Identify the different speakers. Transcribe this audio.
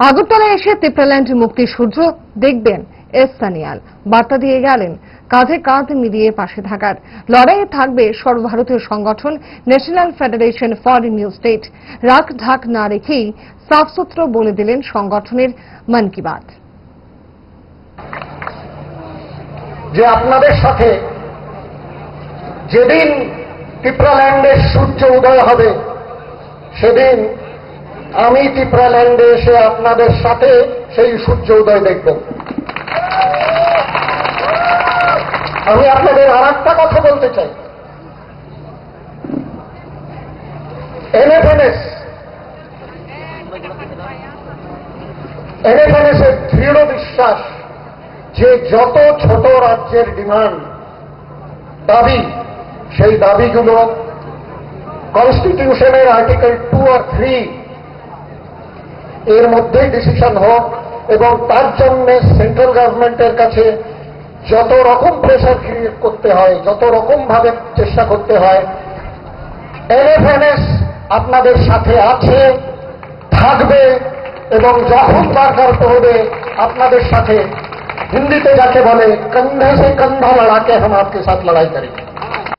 Speaker 1: আগরতলায় এসে তিপ্রাল্যান্ড মুক্তি সূর্য দেখবেন এস্তানিয়াল বার্তা দিয়ে গেলেন, কাঁধে কাঁধ মিলিয়ে পাশে থাকার। লড়াইয়ে থাকবে সর্বভারতীয় সংগঠন, national federation for new state. রাগ ঢাক না রেখেই সাফসুত্র বলে দিলেন সংগঠনের মন কি বাত।
Speaker 2: যে আপনাদের সাথে যেদিন টিপ্রাল্যান্ডের সূর্য উদয় হবে, সেদিন আমি টিপ্রাল্যান্ডে এসে আপনাদের সাথে সেই সূর্য উদয় দেখব। আমি আপনাদের আর একটা কথা বলতে চাই। এনএফএনএস এনএফএনএস এর দৃঢ় বিশ্বাস যে যত ছোট রাজ্যের ডিমান্ড, দাবি, সেই দাবিগুলো কনস্টিটিউশনের আর্টিকেল টু আর থ্রি এর মধ্যেই ডিসিশন হোক এবং তার জন্য সেন্ট্রাল গভর্নমেন্টের কাছে যত রকম প্রেশার ক্রিয়েট করতে হয়, যত রকম ভাবে চেষ্টা করতে হয় এনএফএনএস আপনাদের সাথে আছে, থাকবে এবং যখন দরকার পড়বে আপনাদের সাথে, হিন্দিতে যাকে বলে, কন্ধে সে কন্ধা লড়াকে আপকে সাথ লড়াই করেंगे